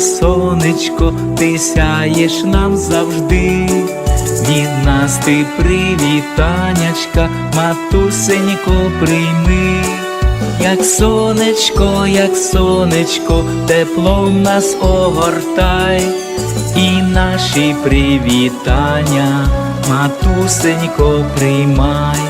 Сонечко, ти сяєш нам завжди, від нас ти привітанячка, матусенько, прийми, як сонечко, як сонечко, тепло в нас огортай, і наші привітання, матусенько, приймай.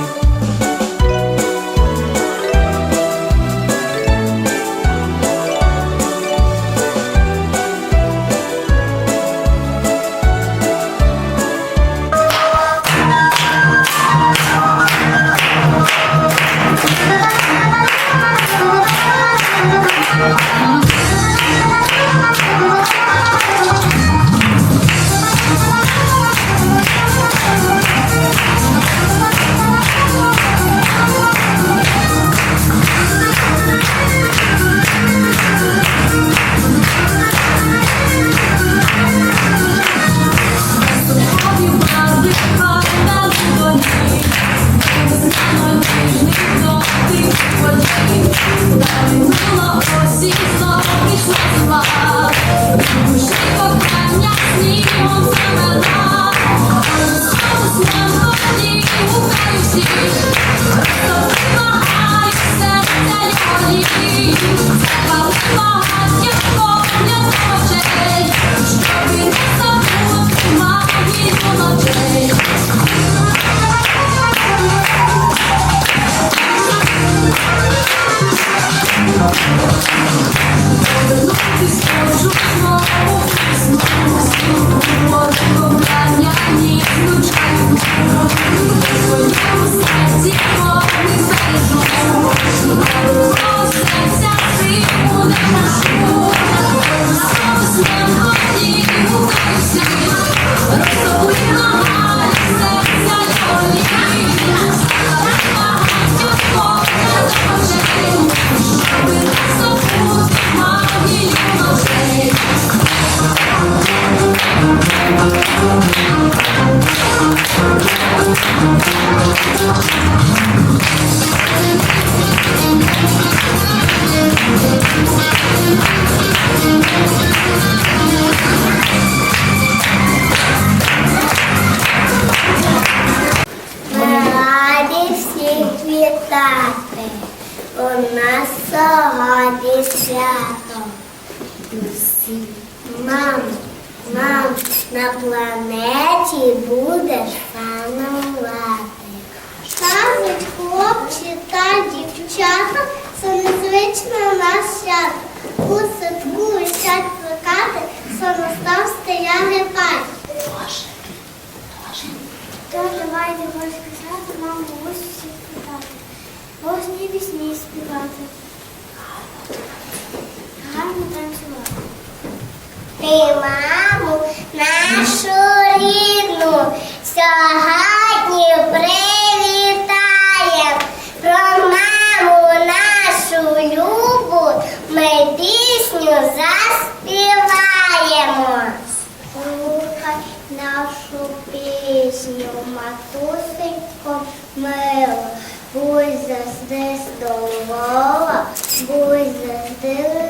завжди здорова, будь завжди.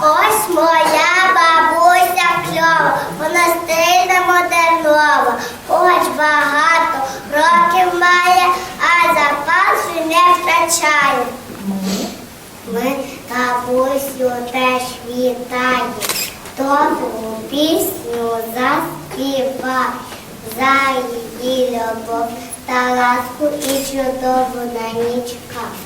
Ось моя бабуся кльова, вона стильна модернова, хоч багато років має, а запасу не втрачає. Ми бабусю теж вітає, добру пісню заспіває, за її любов та ласку і чудову на нічках.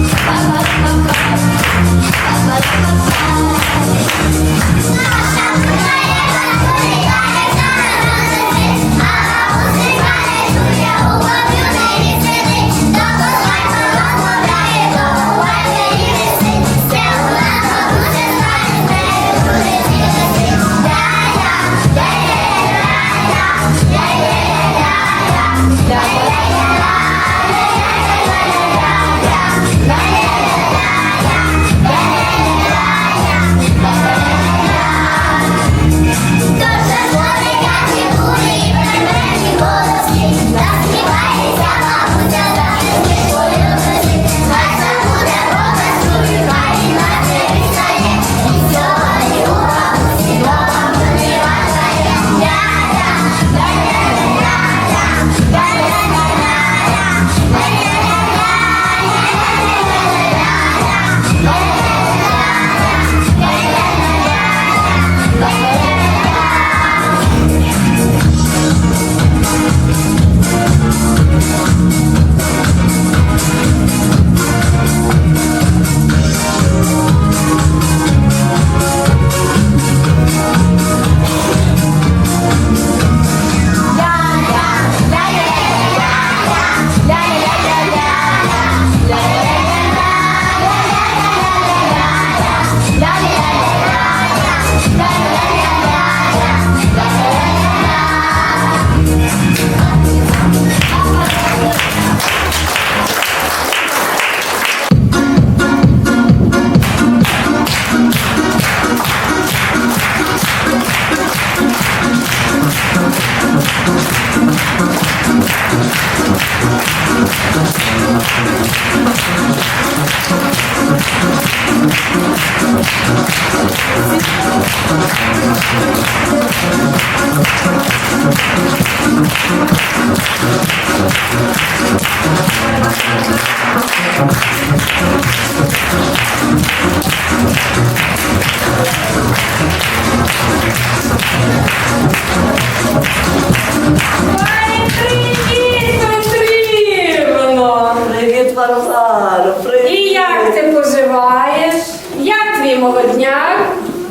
Варваро, привіт! І як ти поживаєш? Як твій молодняк?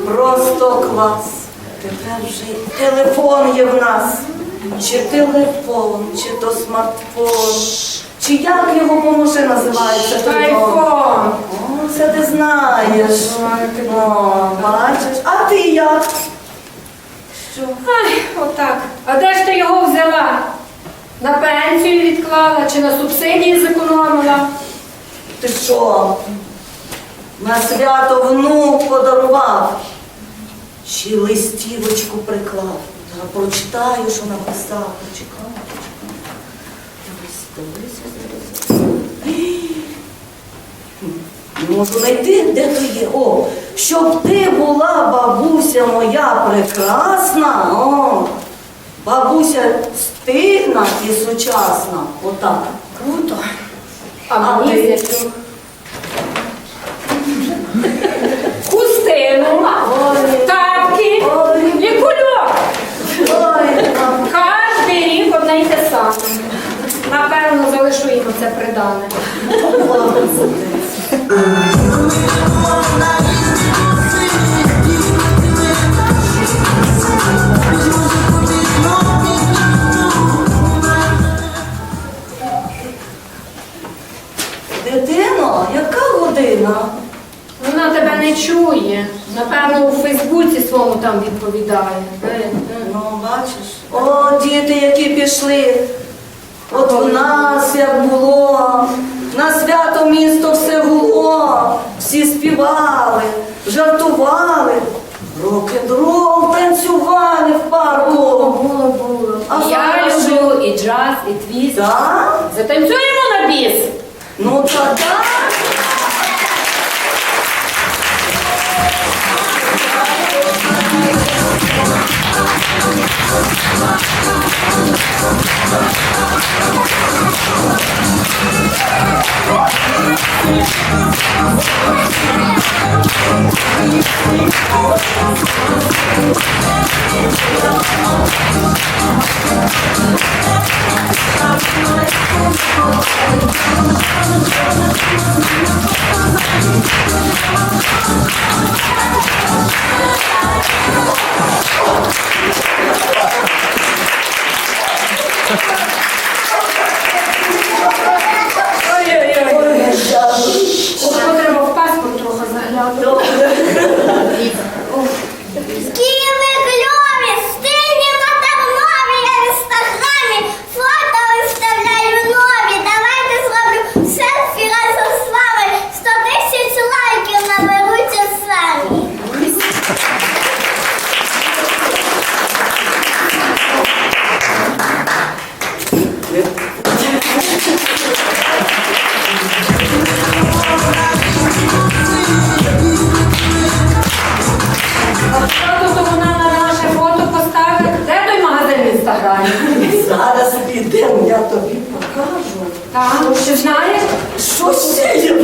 Просто клас. Тепер вже телефон є в нас. Чи телефон, чи то смартфон, чи як його поможе називається? Айфон. О, Це ти знаєш. О, бачиш. А ти як? Що? Ай, отак. А де ж ти його взяла? На пенсію відклала чи на субсидії зекономила? Ти що? На свято внук подарував. Ще листівочку приклав. Та прочитаю, що написав. Почекай, почекай. Не Можу знайти, де то є. О, щоб ти була, бабуся моя прекрасна. О, бабуся стильна і сучасна. Отак. Круто. А А ти? Ой. тапки і кульок. Кожний рік одне й те саме. Напевно, залишу їм це придане. Дитино, яка година? Вона тебе не чує. Напевно, у Фейсбуці своєму там відповідає. Ну, бачиш. О, діти, які пішли. От у нас як було, на свято місто все гуло, всі співали, жартували, рок-н-рол танцювали в парку. Було, було. А Я зараз люблю і джаз, і твіст. Так? Затанцюємо на біс. Ну та так. Що знаєш? Що ще є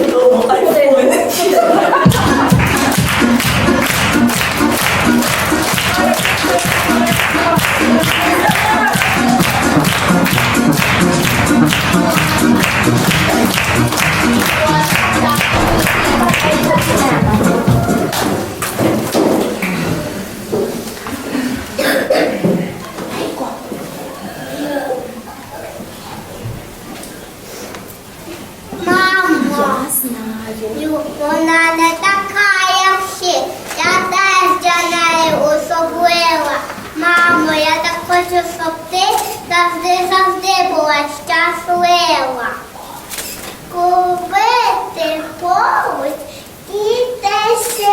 щоб ти завжди завжди була щаслива. Коли ти поруч і те ще,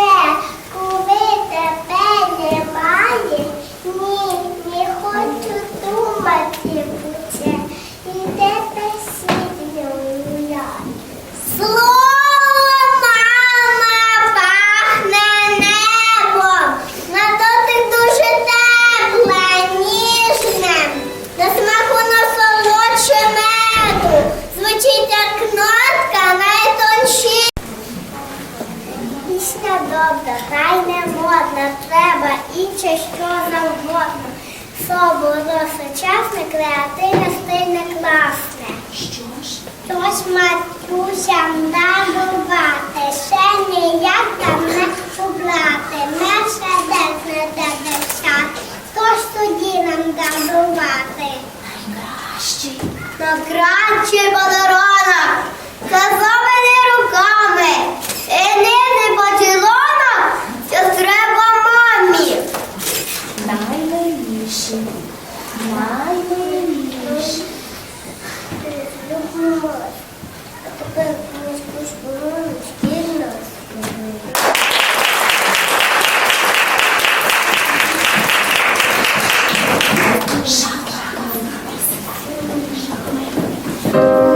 Добре, хай не модна, треба інше, що завгодно. Соборно, сучасне, креативне, стильне, класне. Що ж? Тож матусям дарувати, ще ніяк там не убрати, мерседес не дешати, ж тоді нам дарувати. Найкращий, найкращий подарунок, казований руками. І не Amen.